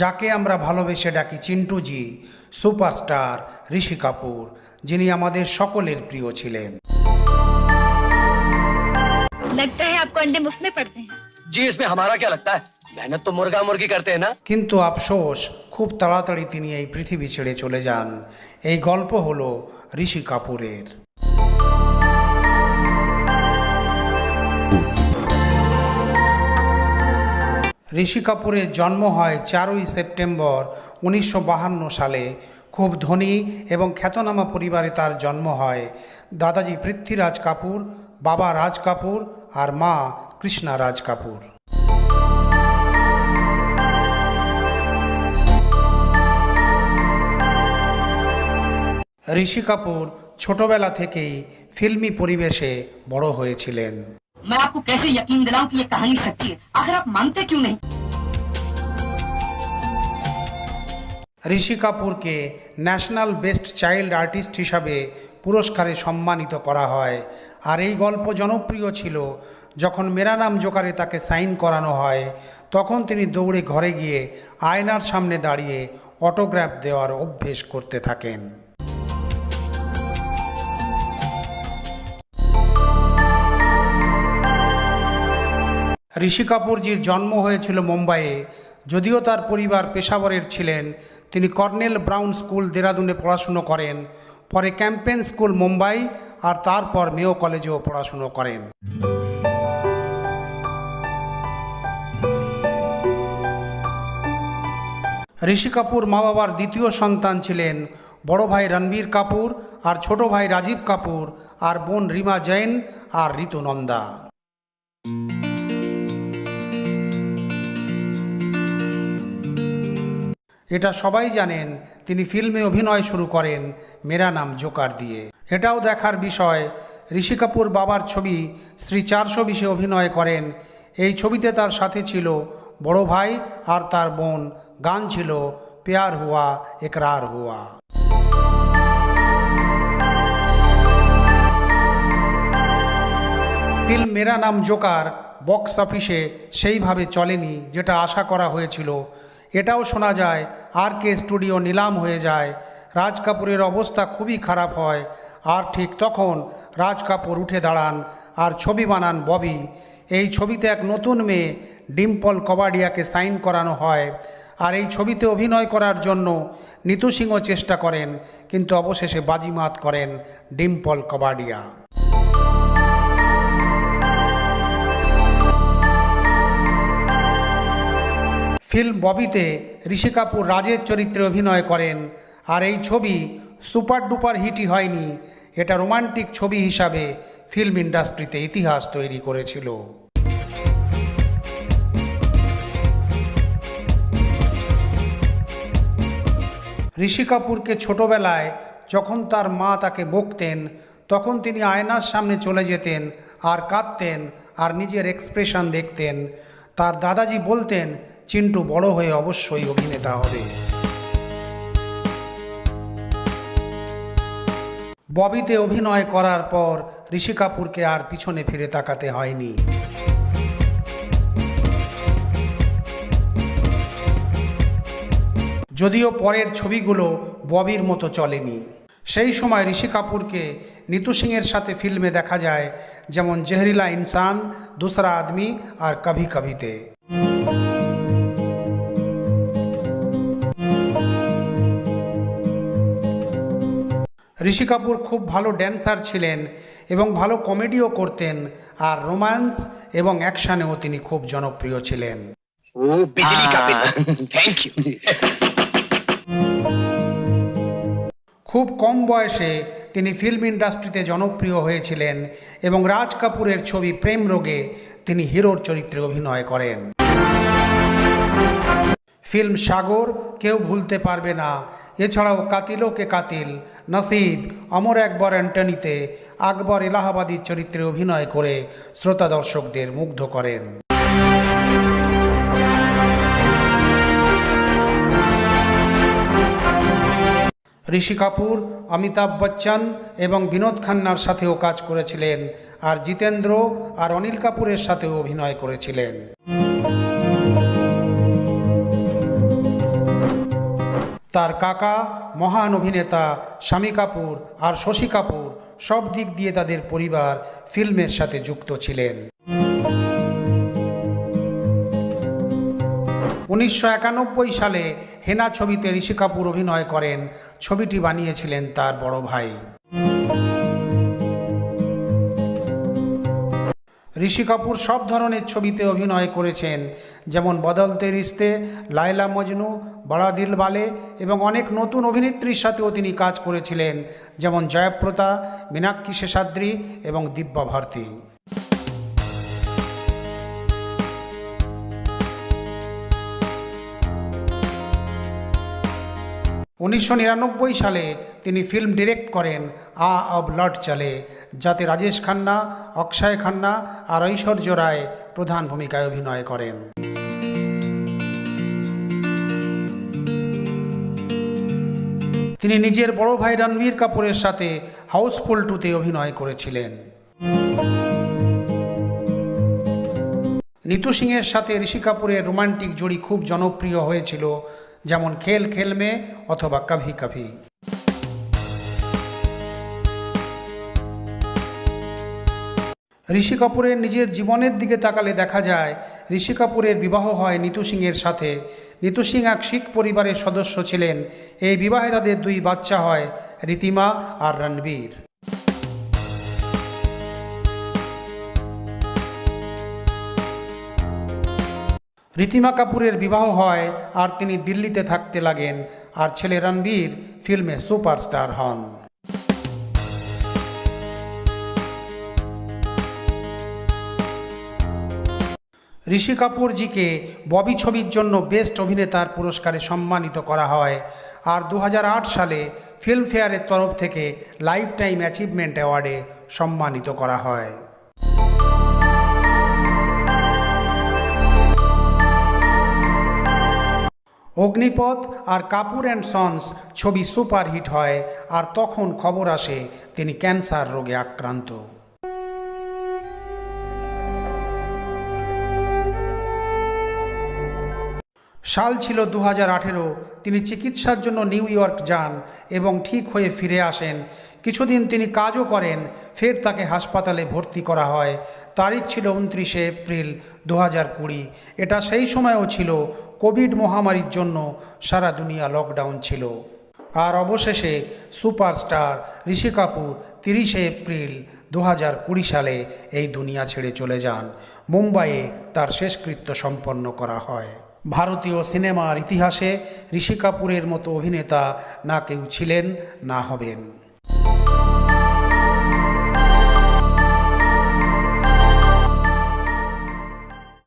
যাকে আমরা ভালোবেসে ডাকি চিন্টুজি সুপারস্টার ঋষি কাপুর যিনি আমাদের সকলের প্রিয় ছিলেন लगता है आपको अंडे मुफ्त में पड़ते हैं जी इसमें हमारा क्या लगता है मेहनत तो मुर्गा मुर्गी करते हैं ना কিন্তু আফসোস খুব তাড়াতাড়ি তিনি এই পৃথিবী ছেড়ে চলে যান এই গল্প হলো ঋষি কাপুরের ঋষি কাপুরের জন্ম হয় চারই সেপ্টেম্বর উনিশশো সালে। খুব ধনী এবং খ্যাতনামা পরিবারে তার জন্ম হয়। দাদাজি পৃথ্বীরাজ কাপুর, বাবা রাজ কাপুর আর মা কৃষ্ণা রাজ কাপুর। ঋষি কাপুর ছোটবেলা থেকেই ফিল্মি পরিবেশে বড় হয়েছিলেন। मैं आपको कैसे यकीन दिलाऊं कि ये कहानी सच्ची है आखिर आप मानते क्यों नहीं ঋষি কাপুরকে ন্যাশনাল বেস্ট চাইল্ড আর্টিস্ট হিসাবে পুরস্কারে সম্মানিত করা হয় আর এই গল্প জনপ্রিয় ছিল যখন মেরা নাম জোকারে তাকে সাইন করানো হয় তখন তিনি দৌড়ে ঘরে গিয়ে আয়নার সামনে দাঁড়িয়ে অটোগ্রাফ দেওয়ার অভ্যেস করতে থাকেন ঋষি কাপুরজির জন্ম হয়েছিল মুম্বাইয়ে, যদিও তার পরিবার পেশাবরের ছিলেন। তিনি কর্নেল ব্রাউন স্কুল দেরাদুনে পড়াশুনো করেন, পরে ক্যাম্পেন স্কুল মুম্বাই, আর তারপর মেও কলেজেও পড়াশুনো করেন। ঋষি কাপুর মা বাবার দ্বিতীয় সন্তান ছিলেন বড় ভাই রণবীর কাপুর, আর ছোট ভাই রাজীব কাপুর, আর বোন রিমা জৈন, আর ঋতু এটা সবাই জানেন, তিনি ফিল্মে অভিনয় শুরু করেন, মেরা নাম জোকার দিয়ে। এটাও দেখার বিষয়, ঋষি কাপুর বাবার ছবি শ্রী চারশো বিশে অভিনয় করেন। এই ছবিতে তার সাথে ছিল বড় ভাই আর তার বোন। গান ছিল পেয়ার হুয়া, একরার হুয়া। ফিল্ম মেরা নাম জোকার বক্স অফিসে সেইভাবে চলেনি, যেটা আশা করা হয়েছিল। এটাও শোনা যায়, আর কে স্টুডিও নিলাম হয়ে যায়। রাজ কাপুরের অবস্থা খুবই খারাপ হয়, আর ঠিক তখন রাজ কাপুর উঠে দাঁড়ান আর ছবি বানান ববি। এই ছবিতে এক নতুন মেয়ে, ডিম্পল কবাডিয়াকে সাইন করানো হয়, আর এই ছবিতে অভিনয় করার জন্য নিতু সিংহ চেষ্টা করেন, কিন্তু অবশেষে বাজিমাত করেন ডিম্পল কবাডিয়া। ফিল্ম ববিতে ঋষি কাপুর রাজের চরিত্রে অভিনয় করেন। আর এই ছবি সুপার ডুপার হিটই হয়নি, এটা রোমান্টিক ছবি হিসাবে ফিল্ম ইন্ডাস্ট্রিতে ইতিহাস তৈরি করেছিল। ঋষি কাপুরকে ছোটবেলায় যখন তার মা তাকে বকতেন, তখন তিনি আয়নার সামনে চলে যেতেন আর কাঁদতেন আর নিজের এক্সপ্রেশন দেখতেন। তার দাদাজি বলতেন চিন্টু বড় হয়ে অবশ্যই অভিনেতা হবে। ববিতে অভিনয় করার পর ঋষি কাপুরকে আর পিছনে ফিরে তাকাতে হয়নি। যদিও পরের ছবিগুলো ববির মতো চলেনি। সেই সময় ঋষি কাপুরকে নিতু সিংয়ের সাথে ফিল্মে দেখা যায়, যেমন জেহরিলা ইনসান, দুসরা আদমি আর কভি কভিতে। ঋষি কাপুর খুব ভালো ড্যান্সার ছিলেন এবং ভালো কমেডিও করতেন আর রোম্যান্স এবং অ্যাকশানেও তিনি খুব জনপ্রিয় ছিলেন। খুব কম বয়সে তিনি ফিল্ম ইন্ডাস্ট্রিতে জনপ্রিয় হয়েছিলেন এবং রাজ কাপুরের ছবি প্রেম রোগে তিনি হিরোর চরিত্রে অভিনয় করেন। ফিল্ম সাগর কেউ ভুলতে পারবে না। এছাড়াও কাতিলও কে কাতিল, নসিব, অমর একবার অ্যান্টনিতে, আকবর এলাহাবাদীর চরিত্রে অভিনয় করে শ্রোতা দর্শকদের মুগ্ধ করেন। ঋষি কাপুর, অমিতাভ বচ্চন এবং বিনোদ খান্নার সাথেও কাজ করেছিলেন আর জিতেন্দ্র আর অনিল কাপুরের সাথেও অভিনয় করেছিলেন। তার কাকা, মহান অভিনেতা স্বামী কাপুর আর শশী কাপুর সব দিক দিয়ে তাদের পরিবার ফিল্মের সাথে যুক্ত ছিলেন। উনিশশো একানব্বই সালে হেনা ছবিতে ঋষি কাপুর অভিনয় করেন, ছবিটি বানিয়েছিলেন তার বড় ভাই। ঋষি কাপুর সব ধরনের ছবিতে অভিনয় করেছেন, যেমন বদলতে রিস্তে, লায়লা মজনু, বড়া দিল বালে এবং অনেক নতুন অভিনেত্রীর সাথেও তিনি কাজ করেছিলেন, যেমন জয়প্রতা, মীনাক্ষী শেষাদ্রি এবং দিব্যা ভারতী। উনিশশো নিরানব্বই সালে তিনি ফিল্ম ডিরেক্ট করেন আ অব লট চলে, যাতে রাজেশ খান্না, অক্ষয় খান্না আর ঐশ্বর্য রায় প্রধান ভূমিকায় অভিনয় করেন। তিনি নিজের বড় ভাই রণবীর কাপুরের সাথে হাউসফুল টুতে অভিনয় করেছিলেন। নিতু সিংয়ের সাথে ঋষি কাপুরের রোমান্টিক জুড়ি খুব জনপ্রিয় হয়েছিল যেমন খেল খেল মে অথবা কভি কভি। ঋষি কাপুরের নিজের জীবনের দিকে তাকালে দেখা যায়, ঋষি কাপুরের বিবাহ হয় নিতু সিংয়ের সাথে। নিতু সিং এক শিখ পরিবারের সদস্য ছিলেন। এই বিবাহে তাদের দুই বাচ্চা হয়, রীতিমা আর রণবীর। রীতিমা কাপুরের বিবাহ হয় আর তিনি দিল্লিতে থাকতে লাগেন আর ছেলে রণবীর ফিল্মে সুপারস্টার হন। ঋষি কাপুরজিকে ববি ছবির জন্য বেস্ট অভিনেতার পুরস্কারে সম্মানিত করা হয় আর দু হাজার আট সালে ফিল্মফেয়ারের তরফ থেকে লাইফ টাইম অ্যাচিভমেন্ট অ্যাওয়ার্ডে সম্মানিত করা হয়। অগ্নিপথ আর কাপুর অ্যান্ড সন্স ছবি সুপারহিট হয়, আর তখন খবর আসে তিনি ক্যান্সার রোগে আক্রান্ত। সাল ছিল দু আঠেরো, তিনি চিকিৎসার জন্য নিউ ইয়র্ক যান এবং ঠিক হয়ে ফিরে আসেন কিছুদিন তিনি কাজও করেন, ফের তাকে হাসপাতালে ভর্তি করা হয়। তারিখ ছিল উনত্রিশে এপ্রিল দু হাজার কুড়ি। এটা সেই সময়ও ছিল কোভিড মহামারীর জন্য সারা দুনিয়া লকডাউন ছিল। আর অবশেষে সুপারস্টার ঋষি কাপুর তিরিশে এপ্রিল দু হাজার কুড়ি সালে এই দুনিয়া ছেড়ে চলে যান। মুম্বাইয়ে তার শেষকৃত্য সম্পন্ন করা হয়। ভারতীয় সিনেমার ইতিহাসে ঋষি কাপুরের মতো অভিনেতা না কেউ ছিলেন, না হবেন।